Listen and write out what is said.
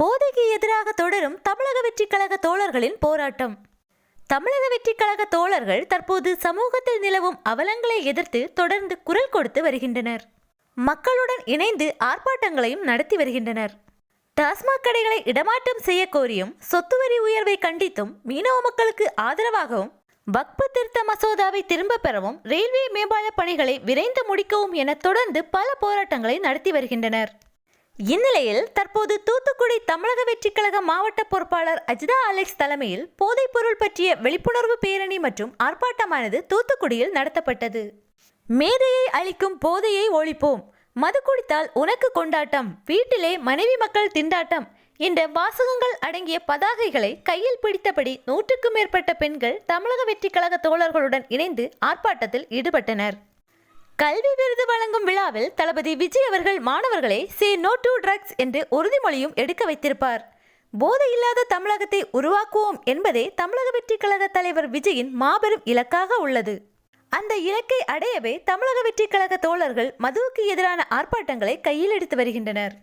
போதைக்கு எதிராக தொடரும் தமிழக வெற்றிக் கழக தோழர்களின் போராட்டம். தமிழக வெற்றிக் கழக தோழர்கள் தற்போது சமூகத்தில் நிலவும் அவலங்களை எதிர்த்து தொடர்ந்து குரல் கொடுத்து வருகின்றனர். மக்களுடன் இணைந்து ஆர்ப்பாட்டங்களையும் நடத்தி வருகின்றனர். டாஸ்மாக் கடைகளை இடமாற்றம் செய்ய கோரியும் சொத்து வரி உயர்வை கண்டித்தும் மீனவ மக்களுக்கு ஆதரவாகவும் வக்பு திருத்த மசோதாவை திரும்ப பெறவும் ரயில்வே மேம்பால பணிகளை விரைந்து முடிக்கவும் என தொடர்ந்து பல போராட்டங்களை நடத்தி வருகின்றனர். இந்நிலையில் தற்போது தூத்துக்குடி தமிழக வெற்றிக் கழக மாவட்ட பொறுப்பாளர் அஜிதா அலெக்ஸ் தலைமையில் போதைப் பொருள் பற்றிய விழிப்புணர்வு பேரணி மற்றும் ஆர்ப்பாட்டமானது தூத்துக்குடியில் நடத்தப்பட்டது. மேதையை அளிக்கும் போதையை ஒழிப்போம். மது குடித்தால் உனக்கு கொண்டாட்டம். வீட்டிலே மனைவி மக்கள் திண்டாட்டம். என்ற வாசகங்கள் அடங்கிய பதாகைகளை கையில் பிடித்தபடி நூற்றுக்கும் மேற்பட்ட பெண்கள் தமிழக வெற்றிக் கழக தோழர்களுடன் இணைந்து ஆர்ப்பாட்டத்தில் ஈடுபட்டனர். கல்வி விருது வழங்கும் விழாவில் தளபதி விஜய் அவர்கள் மாணவர்களை சே நோ டு ட்ரக்ஸ் என்று உறுதிமொழியும் எடுக்க வைத்திருப்பார். போதையில்லாத தமிழகத்தை உருவாக்குவோம் என்பதே தமிழக வெற்றி கழக தலைவர் விஜயின் மாபெரும் இலக்காக உள்ளது. அந்த இலக்கை அடையவே தமிழக வெற்றி கழக தோழர்கள் மதுவுக்கு எதிரான ஆர்ப்பாட்டங்களை கையில் எடுத்து வருகின்றனர்.